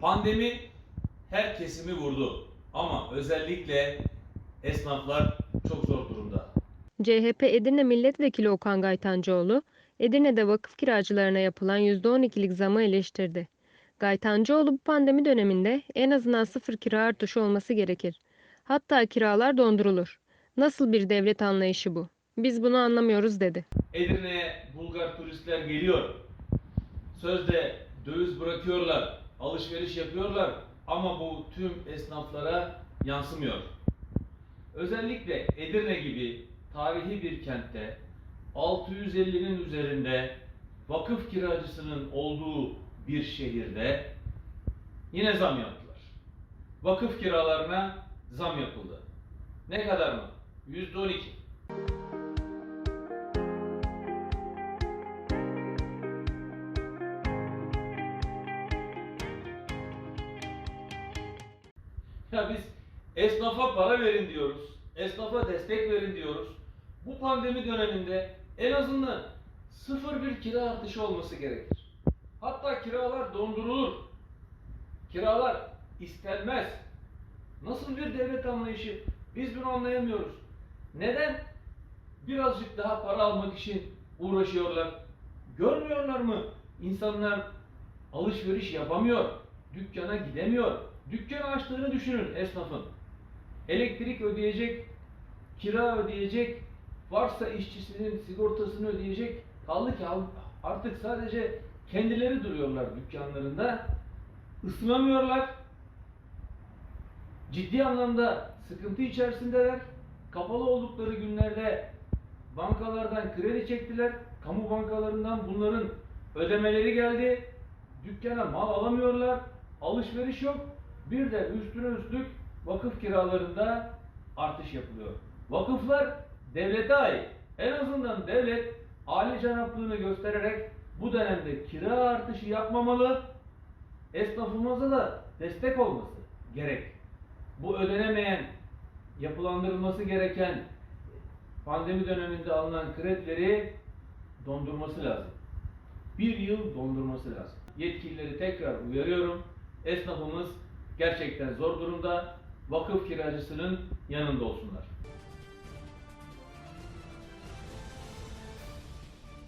Pandemi her kesimi vurdu ama özellikle esnaflar çok zor durumda. CHP Edirne Milletvekili Okan Gaytancıoğlu, Edirne'de vakıf kiracılarına yapılan %12'lik zamı eleştirdi. Gaytancıoğlu bu pandemi döneminde en azından sıfır kira artışı olması gerekir. Hatta kiralar dondurulur. Nasıl bir devlet anlayışı bu? Biz bunu anlamıyoruz dedi. Edirne'ye Bulgar turistler geliyor. Sözde döviz bırakıyorlar, alışveriş yapıyorlar ama bu tüm esnaflara yansımıyor. Özellikle Edirne gibi tarihi bir kentte 650'nin üzerinde vakıf kiracısının olduğu bir şehirde yine zam yaptılar. Vakıf kiralarına zam yapıldı. Ne kadar mı? %12. Ya biz esnafa para verin diyoruz. Esnafa destek verin diyoruz. Bu pandemi döneminde en azından sıfır bir kira artışı olması gerekir. Hatta kiralar dondurulur. Kiralar istenmez. Nasıl bir devlet anlayışı? Biz bunu anlayamıyoruz. Neden birazcık daha para almak için uğraşıyorlar? Görmüyorlar mı? İnsanlar alışveriş yapamıyor. Dükkana gidemiyor. Dükkan açtığını düşünün esnafın. Elektrik ödeyecek, kira ödeyecek, varsa işçisinin sigortasını ödeyecek. Kaldı ki artık sadece kendileri duruyorlar dükkanlarında. Isınamıyorlar. Ciddi anlamda sıkıntı içerisindeler. Kapalı oldukları günlerde bankalardan kredi çektiler. Kamu bankalarından bunların ödemeleri geldi. Dükkana mal alamıyorlar. Alışveriş yok. Bir de üstüne üstlük vakıf kiralarında artış yapılıyor. Vakıflar devlete ait. En azından devlet aile canaplığını göstererek bu dönemde kira artışı yapmamalı. Esnafımıza da destek olması gerek. Bu ödenemeyen, yapılandırılması gereken pandemi döneminde alınan kredileri dondurması lazım. Bir yıl dondurması lazım. Yetkilileri tekrar uyarıyorum. Esnafımız gerçekten zor durumda. Vakıf kiracısının yanında olsunlar.